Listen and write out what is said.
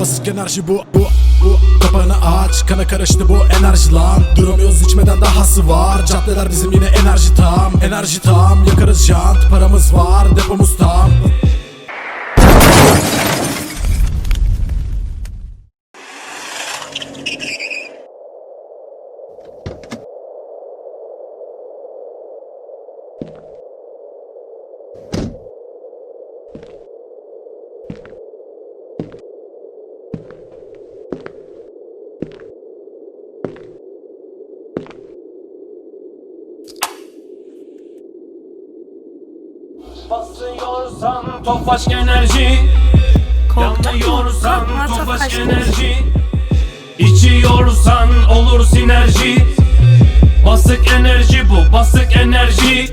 Basık enerji bu bu bu. Kapağını aç kana karıştı bu enerji lan. Duramıyoruz içmeden dahası var. Caddeler bizim yine enerji tam. Enerji tam yakarız jant. Paramız var depomuz tam Basıyorsan tofaş enerji? Yanıyorsan Tofaş. enerji İçiyorsan olur sinerji Basık enerji bu basık enerji